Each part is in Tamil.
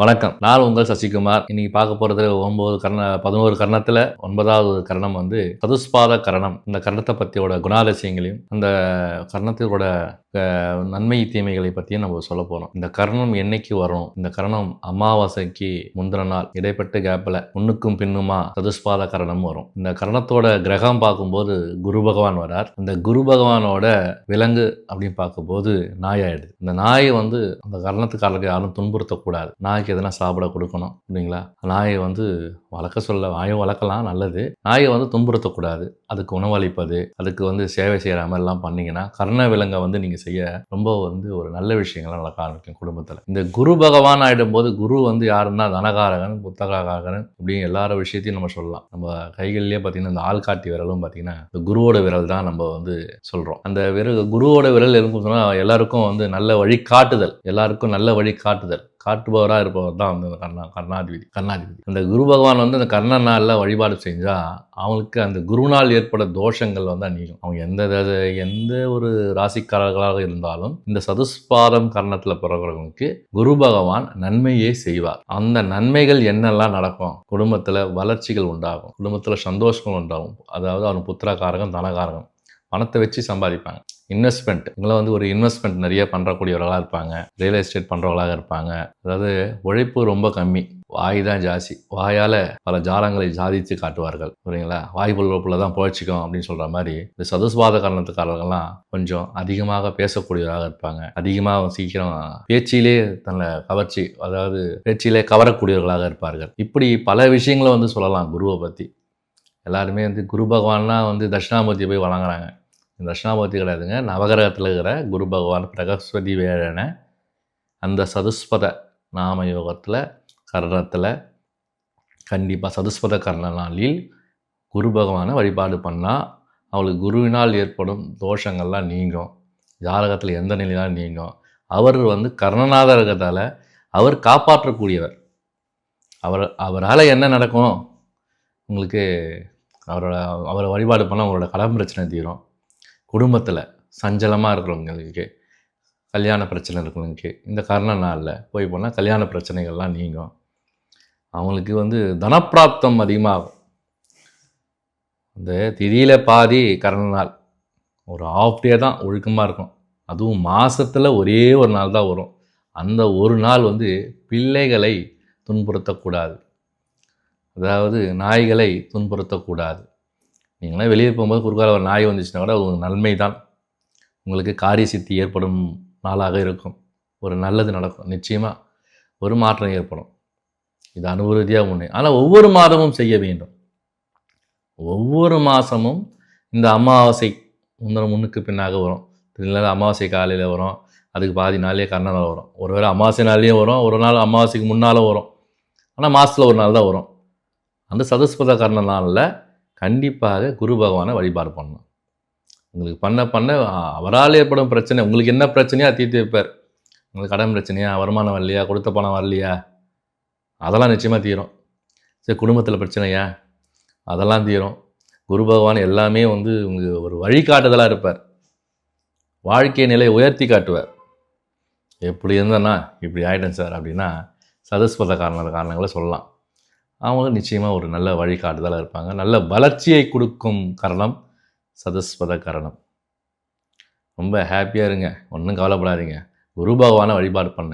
வணக்கம். நான் உங்கள் சசிகுமார். இன்னைக்கு பார்க்க போகிறது ஒன்பது கர்ண பதினோரு கர்ணத்தில் ஒன்பதாவது கரணம் வந்து சதுஸ்பாத கரணம். இந்த கரணத்தை பற்றியோட குணாதிசயங்களையும் அந்த கர்ணத்தோட நன்மை தீமைகளை பற்றியும் நம்ம சொல்ல போகிறோம் இந்த கரணம் என்னைக்கு வரும்? இந்த கரணம் அமாவாசைக்கு முந்தின நாள் இடைப்பட்ட கேப்பில் முன்னுக்கும் பின்னுமா சதுஸ்பாத கரணம் வரும். இந்த கரணத்தோட கிரகம் பார்க்கும்போது குரு பகவான் வரார். இந்த குரு பகவானோட விலங்கு அப்படின்னு பார்க்கும்போது நாய் ஆயிடுது. இந்த நாயை வந்து அந்த கரணத்துக்காரருக்கு யாரும் துன்புறுத்தக்கூடாது நாய் நாய்க்கு எதனா சாப்பிட கொடுக்கணும் அப்படிங்களா? நாயை வந்து வளர்க்க சொல்ல நாயை வளர்க்கலாம் நல்லது. நாயை வந்து துன்புறுத்தக்கூடாது. அதுக்கு உணவளிப்பது அதுக்கு வந்து சேவை செய்கிற மாதிரிலாம் பண்ணிங்கன்னா கர்ண விலங்கை வந்து நீங்கள் செய்ய ரொம்ப வந்து ஒரு நல்ல விஷயங்கள்லாம் நடக்க ஆரம்பிக்கும் குடும்பத்தில். இந்த குரு பகவான் ஆயிடும்போது குரு வந்து யாருன்னா தனகாரகன் புத்தகாரகன் இப்படின்னு எல்லார விஷயத்தையும் நம்ம சொல்லலாம். நம்ம கைகள்லேயே பார்த்தீங்கன்னா இந்த ஆள்காட்டி விரலும் பார்த்தீங்கன்னா இந்த குருவோட விரல் தான் நம்ம வந்து சொல்கிறோம் அந்த விரல் குருவோட விரல் இருக்கும் சொன்னால் எல்லாருக்கும் வந்து நல்ல வழி காட்டுதல் எல்லாருக்கும் நல்ல வழி காட்டுதல் காட்டுபவராக இருப்பவர் தான் வந்து அந்த கர்ணா கர்ணாதிபதி கர்ணாதிபதி. அந்த குரு பகவான் வந்து அந்த கர்ண நாளில் வழிபாடு செஞ்சால் அவங்களுக்கு அந்த குருநாள் ஏற்பட தோஷங்கள் வந்து நீங்கும் அவங்க எந்த எந்த ஒரு ராசிக்காரர்களாக இருந்தாலும் இந்த சதுஸ்பாதம் கர்ணத்தில் பிறகுறவங்களுக்கு குரு பகவான் நன்மையே செய்வார். அந்த நன்மைகள் என்னெல்லாம் நடக்கும்? குடும்பத்தில் வளர்ச்சிகள் உண்டாகும். குடும்பத்தில் சந்தோஷங்கள் உண்டாகும். அதாவது அவன் புத்திரகாரகம் தனகாரகம். பணத்தை வச்சு சம்பாதிப்பாங்க. இன்வெஸ்ட்மெண்ட் இவங்களாம் வந்து ஒரு இன்வெஸ்ட்மெண்ட் நிறைய பண்ணுறக்கூடியவர்களாக இருப்பாங்க. ரியல் எஸ்டேட் பண்ணுறவங்களாக இருப்பாங்க. அதாவது உழைப்பு ரொம்ப கம்மி. வாய் தான் ஜாஸ்தி. வாயால் பல ஜாலங்களை சாதித்து காட்டுவார்கள். புரியுங்களா வாய் புள்ள தான் புழைச்சிக்கும் அப்படின்னு சொல்கிற மாதிரி இந்த சதுஸ்வாத காரணத்துக்காரர்கள்லாம் கொஞ்சம் அதிகமாக பேசக்கூடியவராக இருப்பாங்க. அதிகமாக சீக்கிரம் பேச்சிலே தன்னை கவர்ச்சி அதாவது பேச்சிலே கவரக்கூடியவர்களாக இருப்பார்கள். இப்படி பல விஷயங்களை வந்து சொல்லலாம் குருவை பற்றி எல்லாருமே வந்து குரு பகவான்னா வந்து தட்சிணாமூர்த்தியை போய் வணங்குறாங்க. தட்சிணாமூர்த்தி கிடையாதுங்க நவகிரகத்தில் இருக்கிற குரு பகவான் பிரகஸ்பதி வேழனை அந்த சதுஸ்பத நாம யோகத்தில் கர்ணத்தில் கண்டிப்பாக சதுஸ்பத கர்ண நாளில் குரு பகவானை வழிபாடு பண்ணால் அவளுக்கு குருவினால் ஏற்படும் தோஷங்கள்லாம் நீங்கும். ஜாதகத்தில் எந்த நிலையெல்லாம் நீங்கும். அவர் வந்து கர்ணநாதர் இருக்கிறதால அவர் காப்பாற்றக்கூடியவர். அவர் அவரால் என்ன நடக்கும்? உங்களுக்கு அவரோட அவரை வழிபாடு பண்ணால் அவங்களோட கடன் பிரச்சனை தீரும். குடும்பத்தில் சஞ்சலமாக இருக்கிறவங்களுக்கு கல்யாண பிரச்சனை இருக்கிறவங்களுக்கு இந்த கர்ண நாளில் போய் போனால் கல்யாண பிரச்சனைகள்லாம் நீங்கும். அவங்களுக்கு வந்து தனப்பிராப்தம் அதிகமாகும். இந்த திதியில் பாதி கரண நாள் ஒரு ஆஃப் டே தான் ஒழுக்கமாக இருக்கும். அதுவும் மாதத்தில் ஒரே ஒரு நாள் தான் வரும். அந்த ஒரு நாள் வந்து பிள்ளைகளை துன்புறுத்தக்கூடாது. அதாவது நாய்களை துன்புறுத்தக்கூடாது. நீங்களாம் வெளியே போகும்போது குறுக்கால ஒரு நாய் வந்துச்சுன்னா கூட அது நன்மை தான் உங்களுக்கு காரிய சித்தி ஏற்படும் நாளாக இருக்கும். ஒரு நல்லது நடக்கும். நிச்சயமாக ஒரு மாற்றம் ஏற்படும். இது அனுபவ ரீதியாக ஆனால் ஒவ்வொரு மாதமும் செய்ய வேண்டும். ஒவ்வொரு மாதமும் இந்த அமாவாசை முந்தின முன்னுக்கு பின்னாக வரும். இல்லை அமாவாசை காலையில் வரும். அதுக்கு பாதி நாளே கர்ணனால் வரும். ஒரு வேளை அமாவாசை நாள்லேயும் வரும். ஒரு நாள் அமாவாசைக்கு முன்னால் வரும். ஆனால் மாதத்தில் ஒரு நாள் தான் வரும். அந்த சதஸ்பத கர்ண நாளில் கண்டிப்பாக குரு பகவானை வழிபாடு பண்ணணும். உங்களுக்கு பண்ண பண்ண அவரால் ஏற்படும் பிரச்சனை உங்களுக்கு என்ன பிரச்சனையோ தீர்த்து வைப்பார். உங்களுக்கு கடன் பிரச்சனையா வருமானம் வரலையா கொடுத்த பணம் வரலையா அதெல்லாம் நிச்சயமாக தீரும். சரி குடும்பத்தில் பிரச்சனையா அதெல்லாம் தீரும். குரு பகவான் எல்லாமே வந்து உங்களுக்கு ஒரு வழிகாட்டுதலாக இருப்பார். வாழ்க்கை நிலையை உயர்த்தி காட்டுவார். எப்படி இருந்தேன்னா இப்படி ஆகிட்டேன் சார் அப்படின்னா சதஸ்பத காரண காரணங்களை சொல்லலாம். அவங்க நிச்சயமாக ஒரு நல்ல வழிகாட்டுதலாக இருப்பாங்க. நல்ல வளர்ச்சியை கொடுக்கும் கரணம் சதஸ்பத கரணம். ரொம்ப ஹாப்பியாக இருங்க. ஒன்றும் கவலைப்படாதீங்க. குரு பகவானை வழிபாடு பண்ண.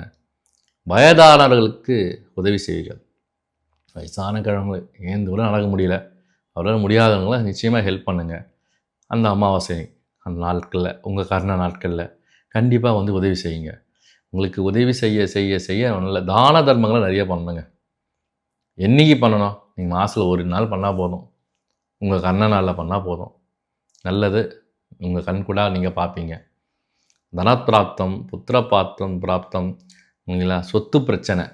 வயதானவர்களுக்கு உதவி செய்யுங்கள். வயசான கிழமை. ஏன் தூரம் நடக்க முடியல? அவரால் முடியாதவங்கள நிச்சயமாக ஹெல்ப் பண்ணுங்கள் அந்த அமாவாசை அந்த நாட்களில் உங்கள் கர்ண நாட்களில் கண்டிப்பாக வந்து உதவி செய்யுங்க. உங்களுக்கு உதவி செய்ய செய்ய செய்ய நல்ல தான தர்மங்களை நிறைய பண்ணுங்கள் என்னைக்கு பண்ணணும்? நீங்கள் மாதத்தில் ஒரு நாள் பண்ணால் போதும். உங்கள் கர்ண நாளில் பண்ணால் போதும். நல்லது. உங்கள் கண் கூட நீங்கள் பார்ப்பீங்க தனப்பிராப்தம் புத்திரபாப்தம் பிராப்தம் இல்லைங்களா சொத்து பிரச்சனை.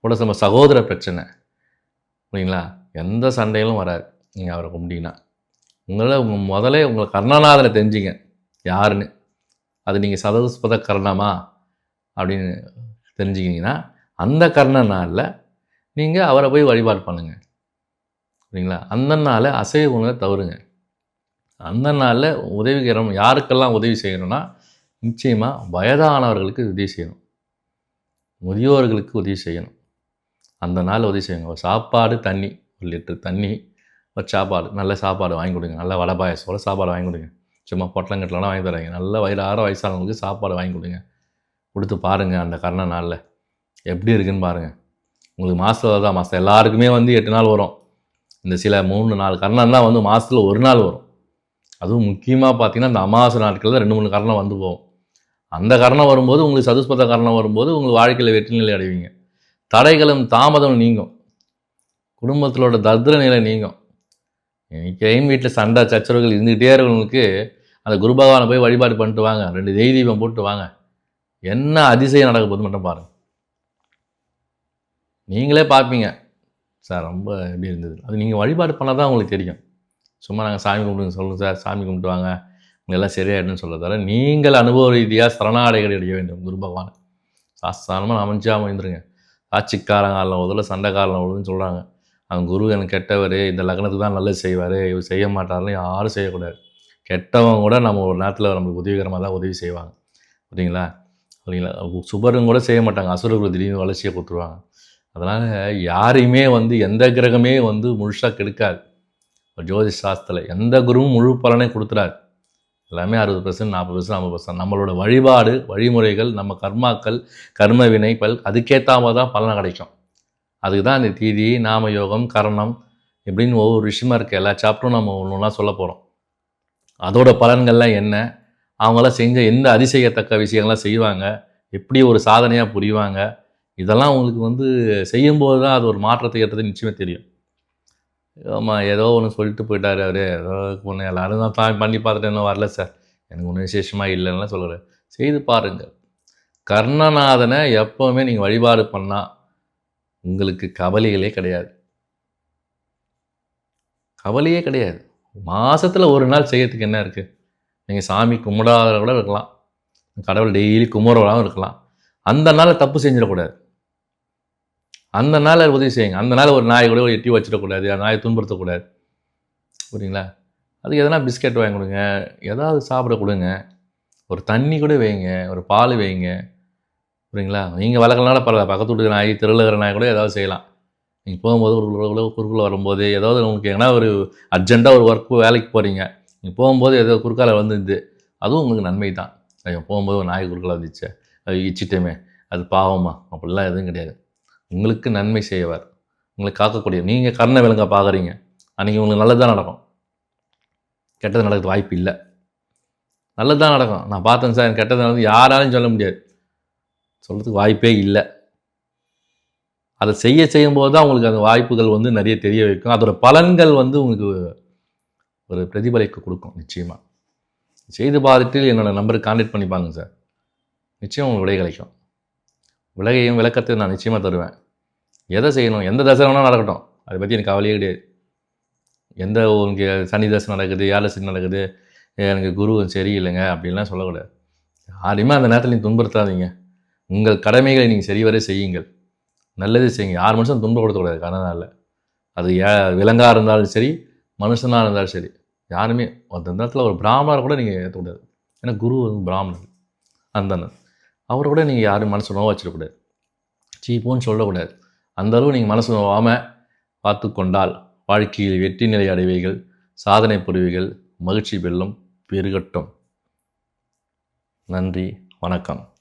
கூட நம்ம சகோதர பிரச்சனை. இல்லைங்களா எந்த சண்டையிலும் வராது. நீங்கள் அவரை கும்பிட்டீங்கன்னா. உங்களை உங்கள் முதலே உங்களை கர்ணநாதனை தெரிஞ்சுங்க. யாருன்னு. அது நீங்கள் சதஸ்பத கர்ணமா? அப்படின்னு தெரிஞ்சுக்கிங்கன்னா அந்த கர்ண நாளில் நீங்கள் அவரை போய் வழிபாடு பண்ணுங்கள் சரிங்களா அந்த நாளில் அசைவ உணவை தவறுங்க. அந்த நாளில் உதவிகரம் யாருக்கெல்லாம் உதவி செய்யணும்னா நிச்சயமாக வயதானவர்களுக்கு உதவி செய்யணும். முதியோர்களுக்கு உதவி செய்யணும். அந்த நாள் உதவி செய்யுங்க. ஒரு சாப்பாடு தண்ணி ஒரு லிட்டர் தண்ணி ஒரு சாப்பாடு நல்ல சாப்பாடு வாங்கி கொடுங்க. நல்ல வடை பாயசோட சாப்பாடு வாங்கி கொடுங்க. சும்மா பொட்டலங்கட்டலாம் வாங்கி தராங்க நல்ல வயிறார வயசானவங்களுக்கு சாப்பாடு வாங்கி கொடுங்க. கொடுத்து பாருங்கள் அந்த கருணை நாளில். எப்படி இருக்குன்னு பாருங்கள் உங்களுக்கு மாதத்தில் தான் மாதம் எல்லாருக்குமே வந்து எட்டு நாள் வரும். இந்த சில மூணு நாலு கரணம் தான் வந்து மாதத்தில் ஒரு நாள் வரும். அதுவும் முக்கியமாக பார்த்தீங்கன்னா இந்த அமாவாசை நாட்களில் ரெண்டு மூணு கரணம் வந்து போகும். அந்த கரணம் வரும்போது உங்களுக்கு சதுஸ்பத கரணம் வரும்போது உங்களுக்கு வாழ்க்கையில் வெற்றி நிலை அடைவீங்க. தடைகளும் தாமதம் நீங்கும். குடும்பத்திலோட தத்ர நிலை நீங்கும். இன்றைக்கையும் வீட்டில் சண்டை சச்சரவுகள் இருந்துகிட்டே இருக்கவங்களுக்கு அந்த குரு பகவானை போய் வழிபாடு பண்ணிட்டு வாங்க. ரெண்டு தெய்வீபம் போட்டு வாங்க. என்ன அதிசயம் நடக்க போது மட்டும் பாருங்கள் நீங்களே பார்ப்பீங்க. சார் ரொம்ப எப்படி இருந்தது? அது நீங்கள் வழிபாடு பண்ணால் தான் உங்களுக்கு தெரியும். சும்மா நாங்கள் சாமி கும்பிடுங்க சொல்லுங்கள் சார் சாமி கும்பிட்டு வாங்க. எல்லாம் சரியாயிடுன்னு சொல்ல தர நீங்கள் அனுபவ ரீதியாக சரணாடைகள் அடைய வேண்டும் குரு பகவான். சாஸ்தானமாக அமைஞ்சா அமைந்துருங்க. ஆட்சிக்காரங்காலம் உதல சண்டைக்காலம் உதவுன்னு சொல்கிறாங்க அவன் குரு எனக்கு கெட்டவர் இந்த லக்னத்துக்கு தான் நல்லது செய்வார் இவர் செய்ய மாட்டார்னு யாரும் செய்யக்கூடாது. கெட்டவங்க கூட நம்ம ஒரு நேரத்தில் நம்மளுக்கு உதவிகரமாக தான் உதவி செய்வாங்க. புரியுங்களா புரியுங்களா சுபரும் கூட செய்ய மாட்டாங்க. அசுரர்கள் திடீர்னு வளர்ச்சியை கொடுத்துருவாங்க. அதனால் யாரையுமே வந்து எந்த கிரகமே வந்து முழுசாக கெடுக்காது. ஜோதிஷ் சாஸ்திரத்தில் எந்த குருவும் முழு பலனை கொடுத்துறாரு. எல்லாமே அறுபது பர்சன்ட் நாற்பது பர்சன்ட் ஐம்பது பர்சன்ட் நம்மளோட வழிபாடு வழிமுறைகள் நம்ம கர்மாக்கள் கர்ம வினைகள் அதுக்கேற்றாம தான் பலனை கிடைக்கும். அதுக்கு தான் இந்த தீதி நாம யோகம் கரணம் இப்படின்னு ஒவ்வொரு விஷயமா இருக்குது எல்லா சாப்டரும் நம்ம ஒன்று ஒன்றா சொல்ல போகிறோம் அதோட பலன்கள்லாம் என்ன? அவங்களாம் செஞ்ச எந்த அதிசயத்தக்க விஷயங்கள்லாம் செய்வாங்க? எப்படி ஒரு சாதனையாக புரிவாங்க? இதெல்லாம் உங்களுக்கு வந்து செய்யும்போது தான் அது ஒரு மாற்றத்தை ஏற்றது நிச்சயமாக தெரியும். ஆமாம் ஏதோ ஒன்று சொல்லிட்டு போயிட்டார் அவர். ஏதோ ஒன்று எல்லோரும் தான் பண்ணி பார்த்துட்டு இன்னும் வரல சார். எனக்கு ஒன்றும் விசேஷமாக இல்லைன்னா சொல்கிறார் செய்து பாருங்கள். கர்ணநாதனை எப்போவுமே நீங்கள் வழிபாடு பண்ணால் உங்களுக்கு கவலைகளே கிடையாது. கவலையே கிடையாது. மாதத்தில் ஒரு நாள் செய்யறதுக்கு என்ன இருக்குது நீங்கள் சாமி கும்பிடாத கூட இருக்கலாம். கடவுள் டெய்லி கும்பிட்றவராகவும் இருக்கலாம். அந்த நாளை தப்பு செஞ்சிடக்கூடாது. அந்த நாள் உதவி செய்யுங்க. அந்த நாள் ஒரு நாயை கூட எட்டி வச்சிடக்கூடாது. அந்த நாயை துன்புறுத்தக்கூடாது. புரியுங்களா? அதுக்கு எதனா பிஸ்கெட் வாங்கி கொடுங்க. ஏதாவது சாப்பிட கொடுங்க. ஒரு தண்ணி கூட வைங்க. ஒரு பால் வைங்க. புரியுங்களா? நீங்கள் வளர்க்கலனால பரவாயில்ல. பக்கத்து வீட்டு நாய் தெருவில் நாய் கூட ஏதாவது செய்யலாம். நீங்கள் போகும்போது ஒரு குறுக்குள்ளே வரும்போது ஏதாவது உங்களுக்கு எங்கன்னா ஒரு அர்ஜென்ட்டாக ஒரு ஒர்க் வேலைக்கு போகிறீங்க நீங்கள் போகும்போது ஏதோ குறுக்கால வந்துருது அதுவும் உங்களுக்கு நன்மை தான். ஐயோ போகும்போது ஒரு நாய் குறுக்கால வந்துச்சு அது இச்சிட்டமே. அது பாவமா. அப்படிலாம் எதுவும் கிடையாது. உங்களுக்கு நன்மை செய்வார். உங்களை காக்கக்கூடிய நீங்கள் கர்ண விலங்கை பார்க்குறீங்க அன்றைக்கி உங்களுக்கு நல்லது தான் நடக்கும். கெட்டது நடக்கிறது வாய்ப்பு இல்லை. நல்லது தான் நடக்கும். நான் பார்த்தேன் சார் எனக்கு கெட்டது வந்து யாராலும் சொல்ல முடியாது. சொல்கிறதுக்கு வாய்ப்பே இல்லை. அதை செய்ய செய்யும்போது தான் உங்களுக்கு அந்த வாய்ப்புகள் வந்து நிறைய தெரிய வைக்கும். அதோடய பலன்கள் வந்து உங்களுக்கு ஒரு பிரதிபலிக்க கொடுக்கும் நிச்சயமாக செய்து பார்த்துட்டு என்னோடய நம்பருக்கு கான்டாக்ட் பண்ணி பாருங்க சார். நிச்சயம் உங்களுக்கு விடை கிடைக்கும். விலகையும் விளக்கத்தையும் நான் நிச்சயமாக தருவேன். எதை செய்யணும் எந்த தசை வேணால் நடக்கட்டும். அதை பற்றி எனக்கு கவலையே கிடையாது. எந்த உங்களுக்கு சனி தசை நடக்குது ஏழசி நடக்குது எனக்கு குரு சரியில்லைங்க அப்படின்லாம் சொல்லக்கூடாது. யாரையுமே அந்த நேரத்தில் நீங்கள் துன்புறுத்தாதீங்க. உங்கள் கடமைகளை நீங்கள் சரிவர செய்யுங்கள். நல்லது செய்யுங்க. யார் மனுஷன் துன்பப்படுத்தக்கூடாது கனநாளில் அது ஏ விலங்காக இருந்தாலும் சரி மனுஷனாக இருந்தாலும் சரி. யாருமே அந்த நேரத்தில் ஒரு பிராமணர் கூட நீங்கள் ஏற்றக்கூடாது ஏன்னா குரு வந்து பிராமணர். அந்த அவரை கூட நீங்கள் யாரும் மனசு நோவ வச்சிடக்கூடாது. சீப்போன்னு சொல்லக்கூடாது. அந்த அளவு நீங்கள் மனசு நோவாமல் பார்த்து கொண்டால் வாழ்க்கையில் வெற்றி நிலை அடைவீர்கள் சாதனை புரிவீர்கள் மகிழ்ச்சி வெல்லும் பெருகட்டும். நன்றி வணக்கம்.